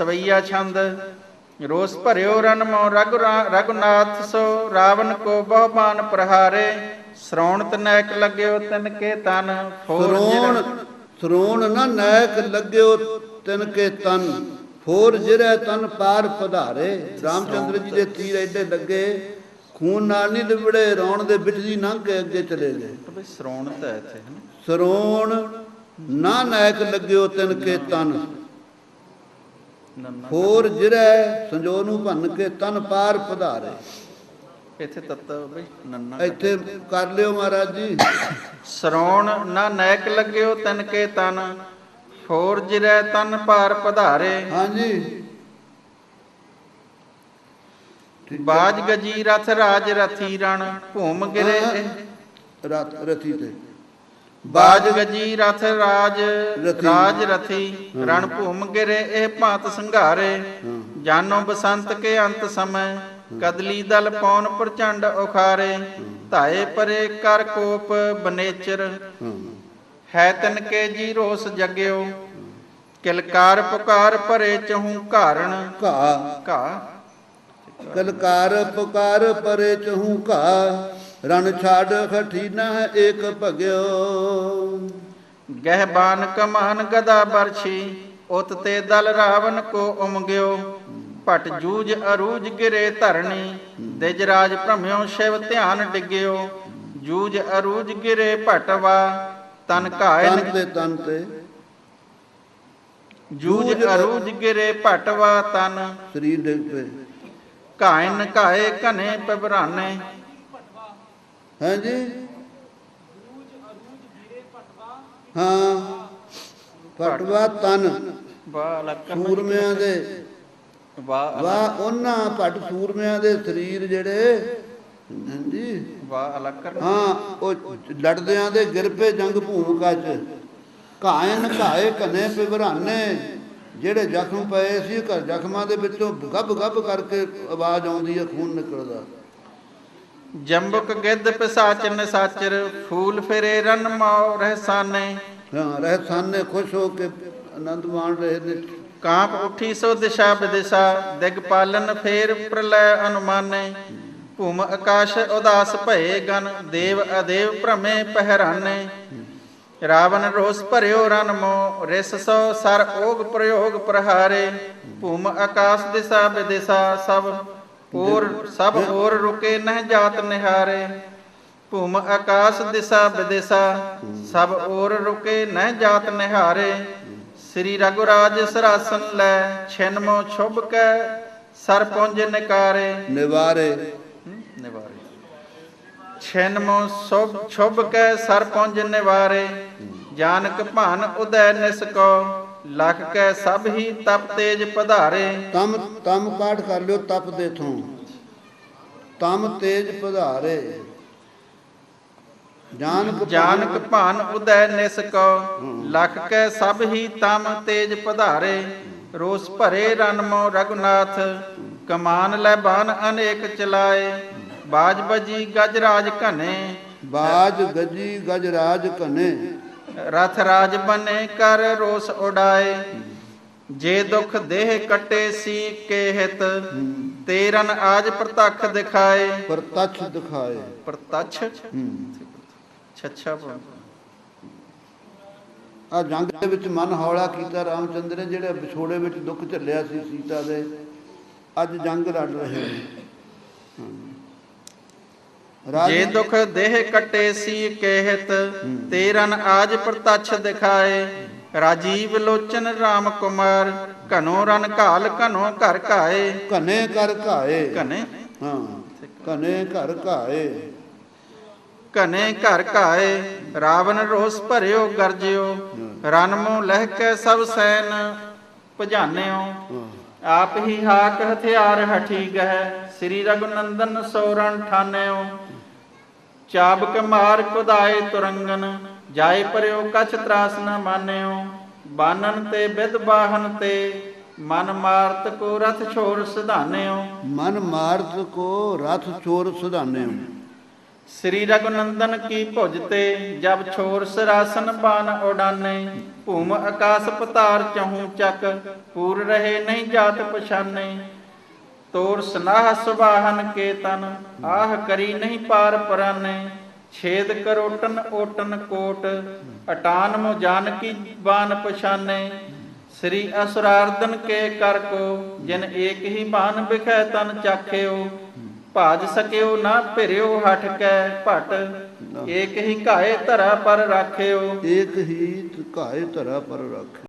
ਸਵਈਆ ਛੰਦ ਰੋਸ ਭਰਿਓ ਰਨ ਮੋ ਰਘੁ ਰਘੁਨਾਥ ਸੋ ਰਾਵਨ ਕੋ ਬਹੁ ਬਾਣ ਪ੍ਰਹਾਰੇ ਸ਼੍ਰੋਣਤ ਨੈਕ ਲੱਗਿਓ ਤਨ ਕੇ ਤਨ ਫੋਰ ਸਰੋਣ ਸਰੋਣ ਨਾ ਨਾਇਕ ਲੱਗਿਓ ਤਿਨ ਕੇ ਤਨ ਫੋਰ ਜਿਰੈ ਤਨ ਪਾਰ ਪਧਾਰੇ। ਰਾਮਚੰਦਰ ਜੀ ਦੇ ਤੀਰ ਐਡੇ ਲੱਗੇ ਖੂਨ ਨਾਲ ਨਹੀਂ ਲਿਬੜੇ ਰੌਣ ਦੇ ਵਿੱਚ ਦੀ ਲੰਘ ਕੇ ਅੱਗੇ ਚਲੇ ਗਏ। ਤਾਂ ਬਈ ਸ਼੍ਰੋਣਤ ਹੈ ਇੱਥੇ ਸਰੋਣ ਨਾ ਨਾਇਕ ਲੱਗਿਓ ਤਿਨ ਕੇ ਤਨ। ਫੋਰ ਜਿਰੈ ਸੰਜੋ ਨੂੰ ਭੰਨ ਕੇ ਤਨ ਪਾਰ ਪਧਾਰੇ। ਇੱਥੇ ਤਤ ਬਈ ਨੰਨਾ ਇੱਥੇ ਕਰ ਲਿਓ ਮਹਾਰਾਜ ਜੀ। ਸ਼੍ਰੋਣ ਨਾ ਨੈਕ ਲੱਗਿਓ ਤਨ ਕੇ ਤਨ ਫੋਰ ਜਿਰੈ ਤਨ ਪਾਰ ਪਧਾਰੇ। ਹਾਂਜੀ। ਬਾਜ ਗਜੀ ਰਥ ਰਾਜ ਰਥੀ ਰਣ ਭੂਮ ਗਿਰੇ। ਰਤ ਰਤੀ ਤੇ। ਬਾਜ ਗਜੀ ਰਥ ਰਾਜ। ਰਾਜ ਰਥੀ ਰਣ ਭੂਮ ਗਿਰੇ ਇਹ ਭਾਂਤ ਸੰਘਾਰੇ। ਜਾਨੋ ਬਸੰਤ ਕੇ ਅੰਤ ਸਮੈ ਕਦਲੀ ਦਲ ਪੌਣ ਪ੍ਰਚੰਡ ਉਖਾਰੇ। ਧਾਏ ਪਰੇ ਕਰ ਕੋਪ ਬਨੇਚਰ। ਹਾਂ। ਤਨ ਕੇ ਜੀ ਰੋਸ ਜਗਿਓ। ਕਿਲਕਾਰ ਪੁਕਾਰ ਭਰੇ ਚਹੂ ਘਾਰਣ। ਘਾ ਘਾ ਕਲਕਾਰ ਪੁਕਾਰ ਪਰੇ ਚਹੂ ਘਾ ਰਣ ਛਾੜ ਖਠੀ ਨਾ ਏਕ ਭਗਿਓ। ਗਹਿ ਬਾਨ ਕਮਾਨ ਗਦਾ ਬਰਛੀ ਉਤ ਤੇ ਦਲ ਰਾਵਨ ਕੋ ਉਮਗਿਓ। ਭਟ ਜੂਜ ਅਰੂਜ ਗਿਰੇ ਧਰਣੀ ਦਿਜ ਰਾਜ ਭ੍ਰਮਿਓ ਸ਼ਿਵ ਧਿਆਨ ਡਿਗਿਓ। ਜੂਜ ਅਰੂਜ ਗਿਰੇ ਭਟਵਾ ਤਨ ਤਨ ਘਾਇਨ ਤੇ ਤਨ ਤੇ। ਜੂਜ ਅਰੂਜ ਗਿਰੇ ਭਟਵਾ ਤਨ। ਸਰੀਰ ਦੇ ਪੇ ਘਾਇਨ ਘਾਏ ਘਨੇ ਪਬਰਾਨੇ ਹਾਂਜੀ। ਹਾਂ। ਪਟਵਾ ਤਨ। ਸੂਰਮਿਆਂ ਦੇ। ਵਾ ਵਾ ਉਹਨਾਂ ਪਟ ਸੂਰਮਿਆਂ ਦੇ ਸਰੀਰ ਜਿਹੜੇ ਹਾਂਜੀ। ਵਾ ਅਲਕਰ ਹਾਂ ਉਹ ਲੜਦਿਆਂ ਦੇ ਗਿਰ ਪਏ ਜੰਗ ਭੂਮਿਕਾ ਚ। ਘਾਇਨ ਘਾਏ ਕਨੇ ਪਿਵਰਾਨੇ ਜਿਹੜੇ ਜ਼ਖਮ ਪਏ ਸੀ ਘਰ ਜ਼ਖਮਾਂ ਦੇ ਵਿੱਚੋਂ ਗੱਬ ਗੱਬ ਕਰਕੇ ਆਵਾਜ਼ ਆਉਂਦੀ ਹੈ ਖੂਨ ਨਿਕਲਦਾ। ਜੰਬਕ ਗਿੱਧ ਪਿਸਾਚ ਨਸਾਚਰ ਫੂਲ ਫਿਰੇ ਰਨ ਮਾਉ ਰਹਿਸਾਨੇ ਹਾਂ ਰਹਿਸਾਨ ਖੁਸ਼ ਹੋ ਕੇ ਆਨੰਦ ਮਾਣ ਰਹੇ ਨੇ। ਕਾਂਪ ਉਠੀ ਸੋ ਦਿਸ਼ਾ ਵਿਦਿਸ਼ਾ ਦਿਗ ਪਾਲਨ ਫੇਰ ਪ੍ਰਲੈ ਅਨੁਮਾਨੇ। ਭੂਮ ਆਕਾਸ਼ ਉਦਾਸ ਭਏ ਗਨ ਦੇਵ ਅਦੇਵ ਭ੍ਰਮੇ ਪਹਿਰਾਨੇ। ਰਾਵਨ ਰੋਸ ਭਰਿਓ ਰਨ ਮੋ ਰਿਸ ਸੋ ਸਰ ਓਗ ਪ੍ਰਯੋਗ ਪ੍ਰਹਾਰੇ। ਭੂਮ ਆਕਾਸ਼ ਦਿਸ਼ਾ ਵਿਦਿਸ਼ਾ ਸਭ ਹੋਰ ਸਭ ਹੋਰ ਰੁਕੇ ਨਹਿ ਜਾਤ ਨਿਹਾਰੇ। ਭੂਮ ਆਕਾਸ਼ ਦਿਸ਼ਾ ਵਿਦਿਸ਼ਾ ਸਭ ਔਰ ਰੁਕੇ ਨਹਿ ਜਾਤ ਨਿਹਾਰੇ। ਸ੍ਰੀ ਰਘੁਰਾਜ ਸਰਾਸਨ ਲੈ ਛਿਨਮੋ ਛੁਭ ਕੈ ਸਰ ਪੁੰਜ ਨਿਕਾਰੇ। ਨਿਵਾਰੇ। ਨਿਵਾਰੇ। ਛਿਨਮੋ ਸੁਭ ਛੁਭ ਕੈ ਸਰ ਪੁੰਜ ਨਿਵਾਰੇ। ਜਾਨਕ ਭਾਨ ਉਦੈ ਨਿਸਕੋ ਲਖ ਕੈ ਸਭ ਹੀ ਤਪ ਤੇਜ ਪਧਾਰੇ। ਤਮ ਤਮ ਕਾਠ ਕਰ ਲਿਓ ਤਪ ਦੇ ਥੋਂ ਤਮ ਤੇਜ ਪਧਾਰੇ। ਜਾਨਕ ਜਾਨਕ ਭਾਨ ਉਦੈ ਨਿਸਕੋ ਲਖ ਕੈ ਸਭ ਹੀ ਤਮ ਤੇਜ ਪਧਾਰੇ। ਰੋਸ ਭਰੇ ਰਨ ਮੋ ਰਘੁਨਾਥ। ਕਮਾਨ ਲੈ ਬਾਨ ਅਨੇਕ ਚਲਾਏ। ਬਾਜ ਬਜੀ ਗਜ ਰਾਜ ਘਨੇ। ਬਾਜ ਗਜੀ ਗਜਰਾਜ ਕਨੇ ਰਥ ਰਾਜ ਬਨੇ ਕਰ ਰੋਸ ਉਡਾਏ। ਜੇ ਦੁਖ ਦੇਹ ਕਟੇ ਸੀ ਕੇ ਹਿਤ ਤੇਰਨ ਆਜ ਪ੍ਰਤੱਖ ਦਿਖਾਏ। ਪ੍ਰਤੱਛ ਦਿਖਾਏ। ਪ੍ਰਤੱਛ? ਹੂੰ। ਛੱਛਾ ਆ ਜੰਗ ਦੇ ਵਿੱਚ ਮਨ ਹੌਲਾ ਕੀਤਾ ਰਾਮਚੰਦਰ ਨੇ ਜਿਹੜੇ ਵਿਛੋੜੇ ਵਿੱਚ ਦੁੱਖ ਝੱਲਿਆ ਸੀ ਸੀਤਾ ਦੇ। ਅੱਜ ਜੰਗ ਲੜ ਰਹੇ ਨੇ। ਜੇ ਦੁਖ ਦੇਹ ਕਟੇ ਸੀ ਕਹਿਤ ਤੇਰਨ ਆਜ ਪ੍ਰਤੱਛ ਦਿਖਾਏ। ਰਾਜੀਵ ਲੋਚਨ RAM ਕੁਮਾਰ ਘਨੋ ਰਨ ਘਾਲ ਘਨੋ ਘਰ ਘਾਏ। ਘਨੇ ਕਰ ਘਾਏ। ਘਨੇ? ਹਾਂ ਘਨੇ ਘਰ ਘਾਏ। ਘਨੇ ਘਰ ਘਾਏ। ਰਾਵਨ ਰੋਸ ਭਰਿਓ ਗਰਜਿਓ। ਰਨ ਮੂੰ ਲਹਿ ਕੇ ਸਭ ਸੈਨ ਭਜਾਨਿਓ। ਆਪ ਹੀ ਹਾਕ ਹਥਿਆਰ ਹਠੀ ਗਹਿ। ਸ੍ਰੀ ਰਘੁਨੰਦਨ ਸੋਰਨ ਠਾਨਿਓ। ਚਾਬਕ ਮਾਰ ਕੁਦਾਏ ਤੁਰੰਗਨ ਜਾਏ ਪਰਿਓ ਕਛ ਤਰਾਸ ਨ ਮਾਨਿਓ। ਬਾਨਨ ਤੇ ਵਿਦ ਬਾਹਨ ਤੇ ਮਨ ਮਾਰਤ ਕੋ ਰਥ ਛੋਰ ਸਿਧਾਨਿਓ। ਮਨ ਮਾਰਤ ਕੋ ਰਥ ਚੋਰ ਸੁਧਾਨੇ ਸ੍ਰੀ ਰਘੁਨੰਦਨ ਕੀ ਭੁਜ ਤੇ ਜਬ ਛੋਰ ਸਰਾਸਨ ਬਾਨ ਉਡਾਨੇ। ਭੂਮ ਆਕਾਸ ਪਤਾਰ ਚਹੂ ਚੱਕ ਪੂਰ ਰਹੇ ਨਹੀਂ ਜਾਤ ਪਛਾਨੇ। ਤੋਰ ਸਨਾਹ ਸੁਬਾਹਨ ਕੇ ਤਨ ਆਹ ਕਰੀ ਨਹੀਂ ਪਾਰ ਪਰਾਨੇ ਛੇਦ ਕਰੋਟਨ ਓਟਨ ਕੋਟ ਅਟਾਨ ਮੋ ਜਾਨਕੀ ਬਾਨ ਪਛਾਨੇ। ਸ੍ਰੀ ਅਸੁਰਾਰਦਨ ਕੇ ਕਰ ਕੋ ਜਿਨ ਏਕ ਹੀ ਬਾਨ ਬਿਖੈ ਤਨ ਚਾਖਿਓ। ਭਾਜ ਸਕਿਓ ਨਾ ਭਿਰਿਓ ਹਟ ਕੈ ਭਟ ਏਕ ਹੀ ਘਾਏ ਧਰਾ ਪਰ ਰਾਖਿਓ। ਏਕ ਹੀ ਘਾਏ ਧਰਾ ਪਰ ਰੱਖ